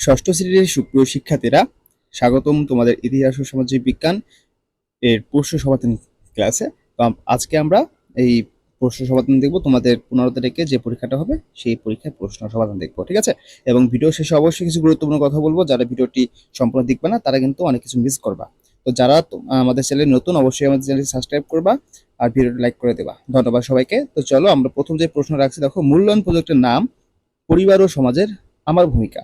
ষষ্ঠ শ্রেণির সুপ্রিয় শিক্ষার্থীরা, স্বাগতম তোমাদের ইতিহাস ও সামাজিক বিজ্ঞান এর প্রশ্ন সমাধান ক্লাসে। তো আজকে আমরা এই প্রশ্ন সমাধান দেখব, তোমাদের পনেরো তারিখে যে পরীক্ষাটা হবে সেই পরীক্ষার প্রশ্ন সমাধান দেখব, ঠিক আছে? এবং ভিডিও শেষে অবশ্যই কিছু গুরুত্বপূর্ণ কথা বলব, যারা ভিডিওটি সম্পূর্ণ দেখবে না, তারা কিন্তু অনেক কিছু মিস করবা। তো যারা আমাদের চ্যানেল নতুন, অবশ্যই আমাদের চ্যানেলটি সাবস্ক্রাইব করবা আর ভিডিওটি লাইক করে দেবা। ধন্যবাদ সবাইকে। তো চলো, আমরা প্রথম যে প্রশ্ন রাখছি, দেখো, মূল্যায়ন প্রজেক্টের নাম, পরিবার ও সমাজের আমার ভূমিকা।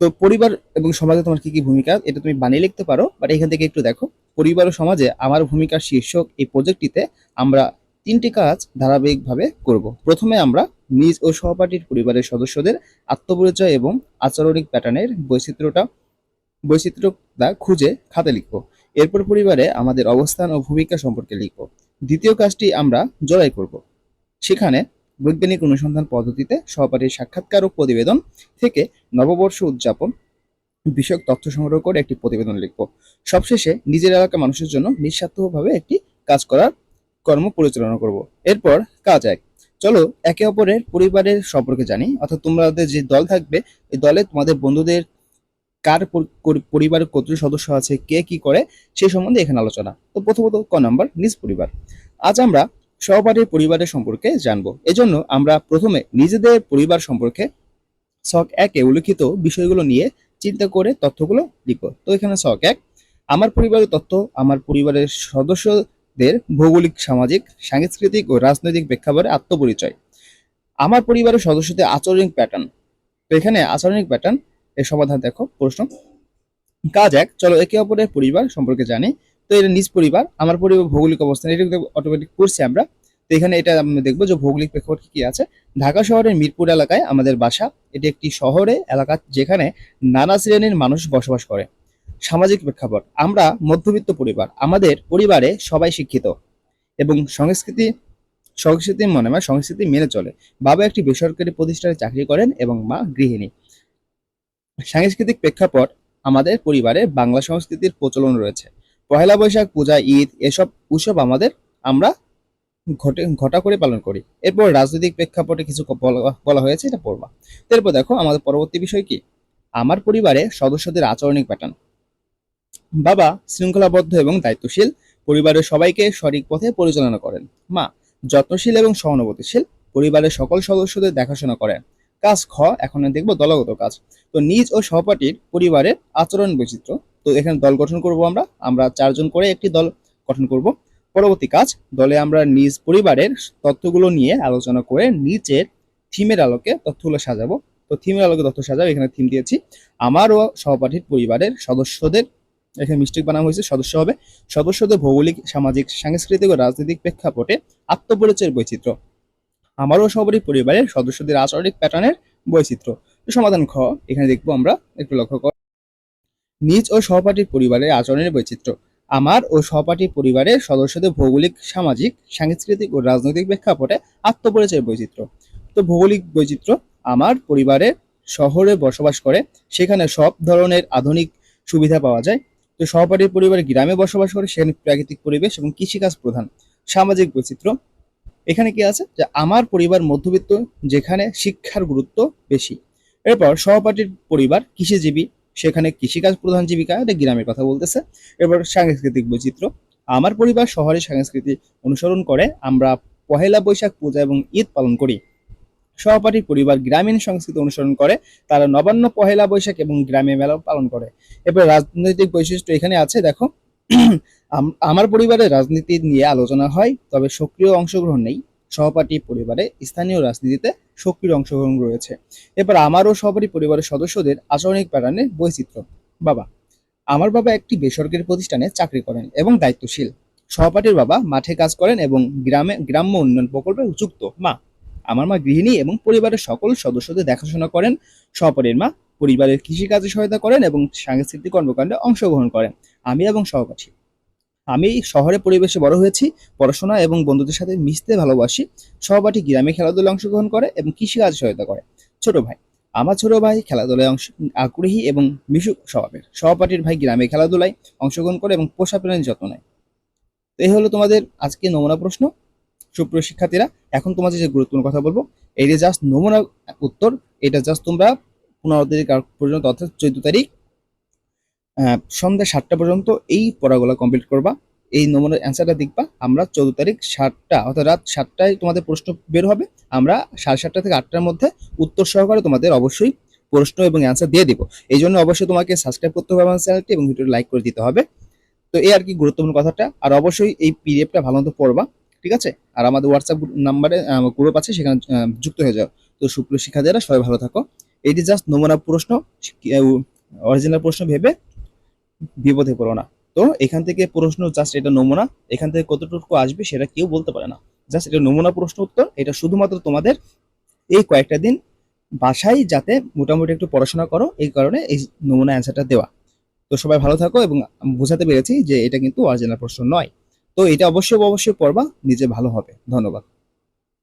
তো পরিবার এবং সমাজে তোমার কি কি ভূমিকা, এটা তুমি বানিয়ে লিখতে পারো বাট এখান থেকে একটু দেখো। পরিবার ও সমাজে আমার ভূমিকার শীর্ষক এই প্রজেক্টটিতে আমরা তিনটি কাজ ধারাবাহিকভাবে করব। প্রথমে আমরা নিজ ও সহপাঠীর পরিবারের সদস্যদের আত্মপরিচয় এবং আচরণিক প্যাটার্নের বৈচিত্র্যটা বৈচিত্র্যতা খুঁজে খাতে লিখব। এরপর পরিবারে আমাদের অবস্থান ও ভূমিকা সম্পর্কে লিখব। দ্বিতীয় কাজটি আমরা জড়াই করব। সেখানে বৈজ্ঞানিক অনুসন্ধান পদ্ধতিতে সহপাঠীর সাক্ষাৎকার ও প্রতিবেদন থেকে নববর্ষ উদযাপন বিষয়ক তথ্য সংগ্রহ করে একটি প্রতিবেদন লিখব। সবশেষে নিজের এলাকার মানুষের জন্য নিঃস্বার্থভাবে একটি কাজ করার কর্ম পরিচালনা করব। এরপর কাজ এক। চলো একে অপরের পরিবারের সম্পর্কে জানি, অর্থাৎ তোমাদের যে দল থাকবে, এই দলে তোমাদের বন্ধুদের কার পরি- পরি- পরিবারের কত সদস্য আছে, কে কি করে সেই সম্বন্ধে এখানে আলোচনা। তো প্রথমত ক নাম্বার, নিজ পরিবার। আজ আমরা সহপাঠীর পরিবারের সম্পর্কে জানব। এজন্য আমরা প্রথমে নিজেদের পরিবার সম্পর্কে শখ একে উল্লিখিত বিষয়গুলো নিয়ে চিন্তা করে তথ্যগুলো লিখো তো এখানে শখ এক, আমার পরিবারের তথ্য, আমার পরিবারের সদস্যদের ভৌগোলিক, সামাজিক, সাংস্কৃতিক ও রাজনৈতিক প্রেক্ষাপটে আত্মপরিচয়। আমার পরিবারের সদস্যদের আচরণিক প্যাটার্ন তো এখানে আচরণিক প্যাটার্ন এর সমাধান দেখো প্রশ্ন। কাজ এক, চলো একে অপরের পরিবার সম্পর্কে জানি। তো এটা নিজ পরিবার, আমার পরিবার ভৌগোলিক অবস্থান, এটা অটোমেটিক করছি আমরা। তো এখানে এটা আমরা দেখব যে ভৌগোলিক প্রেক্ষাপট কি আছে। ঢাকা শহরের মিরপুর এলাকায় আমাদের বাসা, এটি একটি শহরে এলাকা যেখানে নানা শ্রেণির মানুষ বসবাস করে। সামাজিক প্রেক্ষাপট, আমরা মধ্যবিত্ত পরিবার, আমাদের পরিবারে সবাই শিক্ষিত এবং সংস্কৃতি সংস্কৃতি মনে হয়, সংস্কৃতি মেনে চলে। বাবা একটি বেসরকারি প্রতিষ্ঠানে চাকরি করেন এবং মা গৃহিণী। সাংস্কৃতিক প্রেক্ষাপট, আমাদের পরিবারে বাংলা সংস্কৃতির প্রচলন রয়েছে। পহেলা বৈশাখ, পূজা, ঈদ, এসব উৎসব আমাদের আমরা ঘটে, ঘটা করে পালন করি। এরপর রাজনৈতিক প্রেক্ষাপটে কিছু বলা- হয়েছে, এটা পড়বা। এরপর দেখো, আমাদের পরবর্তী বিষয় কি? আমার পরিবারে সদস্যদের আচরণিক প্যাটার্ন বাবা শৃঙ্খলাবদ্ধ এবং দায়িত্বশীল, পরিবারের সবাইকে সঠিক পথে পরিচালনা করেন। মা যত্নশীল এবং সহানুভূতিশীল, পরিবারের সকল সদস্যদের দেখাশোনা করেন। কাজ খ, এখন দেখব দলগত কাজ। তো নিজ ও সহপাঠীর পরিবারের আচরণ বৈচিত্র্য। তো এখানে দল গঠন করব আমরা। আমরা চারজন করে একটি দল গঠন করব। পরবর্তী কাজ, দলে আমরা নিজ পরিবারের তথ্যগুলো নিয়ে আলোচনা করে নিচের থিমের আলোকে তথ্যগুলো সাজাবো। তো থিমের আলোকে তথ্য সাজাবো, এখানে থিম দিয়েছি। আমার ও সহপাঠীর পরিবারের সদস্যদের, এখানে মিস্টেক বানানো হয়েছে, সদস্য হবে। সদস্যদের ভৌগোলিক, সামাজিক, সাংস্কৃতিক ও রাজনৈতিক প্রেক্ষাপটে আত্মপরিচয়ের বৈচিত্র্য। আমারও সবারই পরিবারের সদস্যদের আচরণিক প্যাটার্নের বৈচিত্র্য। তো সমাধান খ, এখানে দেখব আমরা, একটু লক্ষ্য কর। নিজ ও সহপাঠীর পরিবারের আচরণের বৈচিত্র্য। আমার ও সহপাঠী পরিবারের সদস্যদের ভৌগোলিক, সামাজিক, সাংস্কৃতিক ও রাজনৈতিক প্রেক্ষাপটে আত্মপরিচয়ের বৈচিত্র্য। তো ভৌগোলিক বৈচিত্র্য, আমার পরিবারে শহরে বসবাস করে, সেখানে সব ধরনের আধুনিক সুবিধা পাওয়া যায়। তো সহপাঠীর পরিবার গ্রামে বসবাস করে, সেখানে প্রাকৃতিক পরিবেশ এবং কৃষিকাজ প্রধান। সামাজিক বৈচিত্র্য এখানে কি আছে? যে আমার পরিবার মধ্যবিত্ত, যেখানে শিক্ষার গুরুত্ব বেশি। এরপর সহপাঠীর পরিবার, কৃষিজীবী, সেখানে কৃষিকাজ প্রধান জীবিকা, এটা গ্রামের কথা বলতেছে। এরপর সাংস্কৃতিক বৈচিত্র্য। আমার পরিবার শহরে সংস্কৃতি অনুসরণ করে, আমরা পহেলা বৈশাখ পূজা এবং ঈদ পালন করি। সহপাঠীর পরিবার গ্রামীণ সংস্কৃতি অনুসরণ করে, তারা নবান্ন পহেলা বৈশাখ এবং গ্রামে মেলা পালন করে। এরপর রাজনৈতিক বৈশিষ্ট্য এখানে আছে, দেখো। আমার পরিবারে রাজনীতি নিয়ে আলোচনা হয়, তবে সক্রিয় অংশগ্রহণ নেই। সহপাঠী পরিবারে স্থানীয় রাজনীতিতে সক্রিয় অংশগ্রহণ রয়েছে। এবার আমারও সহপাঠী পরিবারের সদস্যদের আচরণিক প্যাটার্নে বৈচিত্র্য। বাবা, আমার বাবা একটি বেসরকারি প্রতিষ্ঠানে চাকরি করেন এবং দায়িত্বশীল। সহপাঠীর বাবা মাঠে কাজ করেন এবং গ্রামে, গ্রাম্য উন্নয়ন প্রকল্পে যুক্ত। মা, আমার মা গৃহিণী এবং পরিবারের সকল সদস্যদের দেখাশোনা করেন। সহপাঠীর মা পরিবারের কৃষিকাজে সহায়তা করেন এবং সাংস্কৃতিক কর্মকাণ্ডে অংশগ্রহণ করেন। আমি এবং সহপাঠী। আমি শহরে পরিবেশে বড় হয়েছি, পড়াশোনা এবং বন্ধুদের সাথে মিশতে ভালোবাসি। সহপাঠী গ্রামে খেলাধুলায় অংশগ্রহণ করে এবং কৃষিকাজে সহায়তা করে। ছোট ভাই। আমার ছোট ভাই খেলাধুলায় অংশ, আগ্রহী এবং মিশুক স্বভাবের। সহপাঠীর ভাই গ্রামে খেলাধুলায় অংশগ্রহণ করে এবং পোষা প্রাণীর যত্ন নেয়। তো এই হলো তোমাদের আজকে নমুনা প্রশ্ন। সুপ্রিয় শিক্ষার্থীরা, এখন তোমাদের যে গুরুত্বপূর্ণ কথা বলব। এই যে জাস্ট নমুনা উত্তর। এটা জাস্ট তোমরা পনেরো তারিখ পর্যন্ত, অর্থাৎ চোদ্দ তারিখ সন্ধ্যা সাতটা পর্যন্ত এই পড়াগুলো কমপ্লিট করবা। এই নমুনার অ্যান্সারটা দেখবা। আমরা চোদ্দ তারিখ সাতটা, অর্থাৎ রাত সাতটায় তোমাদের প্রশ্ন বের হবে। আমরা সাড়ে সাতটা থেকে আটটার মধ্যে উত্তর সহকারে তোমাদের অবশ্যই প্রশ্ন এবং অ্যান্সার দিয়ে দেবো। এই জন্য অবশ্যই তোমাকে সাবস্ক্রাইব করতে হবে আমার চ্যানেলটি এবং ভিডিওটি লাইক করে দিতে হবে। তো এই আর কি গুরুত্বপূর্ণ কথাটা। আর অবশ্যই এই পিডিএফটা ভালো মতো পড়বা, ঠিক আছে? আর আমাদের হোয়াটসঅ্যাপ নাম্বারে গ্রুপ আছে, সেখানে যুক্ত হয়ে যাও। তো সুপ্রিয় শিক্ষার্থীরা, সবাই ভালো থাকো। এটি জাস্ট নমুনা প্রশ্ন অরিজিনাল প্রশ্ন ভেবে বিপদে পড়ো না। তো এখান থেকে প্রশ্ন জাস্ট এটা নমুনা, এখান থেকে কতটুকু আসবে সেটা কেউ বলতে পারে না। জাস্ট এটা নমুনা প্রশ্ন উত্তর, এটা শুধুমাত্র তোমাদের এই কয়েকটা দিন বাসায় যাতে মোটামুটি একটু পড়াশোনা করো, এই কারণে এই নমুনা অ্যান্সারটা দেওয়া। তো সবাই ভালো থাকো এবং বোঝাতে পেরেছি যে এটা কিন্তু অরিজিনাল প্রশ্ন নয়। তো এটা অবশ্যই অবশ্যই পড়বা, নিজে ভালো হবে। ধন্যবাদ।